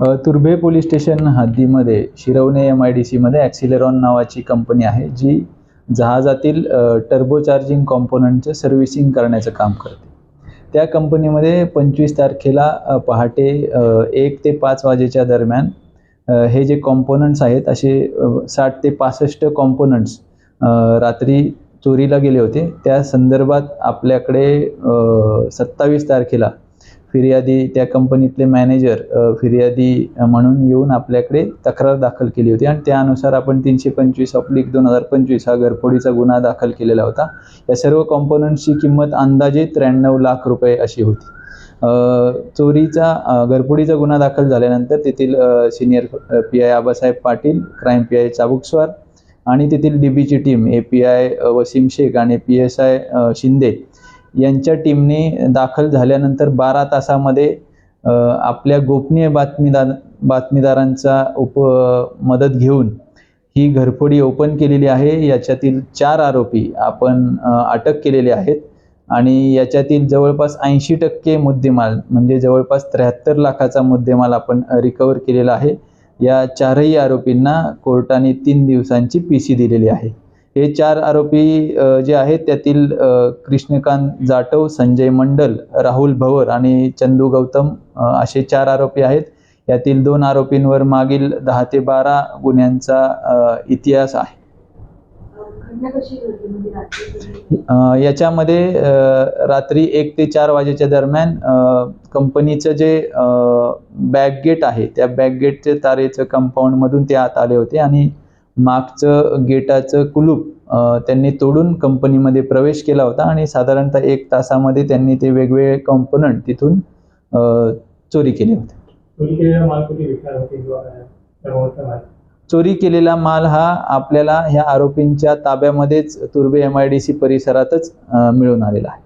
Turbhe police station हद्दीमध्ये Shirvane M I D सीमध्ये ॲक्सिलेरॉन नावाची कंपनी आहे जी जहाजातील टर्बो चार्जिंग कॉम्पोनंटचं सर्व्हिसिंग करण्याचं काम करते. त्या कंपनीमध्ये पंचवीस तारखेला पहाटे एक ते पाच वाजेच्या दरम्यान हे जे कॉम्पोनंट्स आहेत असे साठ ते पासष्ट कॉम्पोनंट्स रात्री चोरीला गेले होते. त्या संदर्भात आपल्याकडे सत्तावीस तारखेला फिर्यादी त्या कंपनीतले मॅनेजर फिर्यादी म्हणून येऊन आपल्याकडे तक्रार दाखल केली होती आणि त्यानुसार आपण तीनशे पंचवीस ऑब्लिक दोन हजार पंचवीस हा घरफोडीचा गुन्हा दाखल केलेला होता. या सर्व कॉम्पोनंटची किंमत अंदाजे त्र्याण्णव लाख रुपये अशी होती. चोरीचा घरफोडीचा गुन्हा दाखल झाल्यानंतर तेथील senior P I Abasaheb Patil crime P I Chabukswar आणि तेथील डी बीची team A P I Wasim Shaikh आणि पी एस आय शिंदे यांच्या टीमने दाखल झाल्यानंतर बारा तासामध्ये आपल्या गोपनीय बातमीदार बातमीदारांचा उप मदत घेऊन ही घरफोडी ओपन केलेली आहे. याच्यातील चार आरोपी आपण अटक केलेले आहेत आणि याच्यातील जवळपास ऐंशी टक्के मुद्देमाल म्हणजे जवळपास त्र्याहत्तर लाखाचा मुद्देमाल आपण रिकवर केलेला आहे. या चारही आरोपींना कोर्टाने तीन दिवसांची पी सी दिलेली आहे. हे चार आरोपी जे आहेत त्यातील कृष्णकांत जाटव संजय मंडल राहुल भवर आणि चंदू गौतम असे चार आरोपी आहेत. यातील दोन आरोपींवर मागील दहा ते बारा गुन्ह्यांचा इतिहास आहे. म्हणजे याच्यामध्ये रात्री एक ते चार वाजेच्या दरम्यान कंपनीचं जे बॅक गेट आहे त्या बॅक गेटचे तारेचं कंपाऊंडमधून ते आत आले होते आणि मागचं गेटाचं कुलूप त्यांनी तोडून कंपनीमध्ये प्रवेश केला होता आणि साधारणतः एक तासामध्ये त्यांनी ते वेगवेगळे कॉम्पोनंट तिथून चोरी केले होते. चोरी केलेला माल हा आपल्याला ह्या आरोपींच्या ताब्यामध्येच तुर्बे एम आय डी सी परिसरातच मिळून आलेला आहे.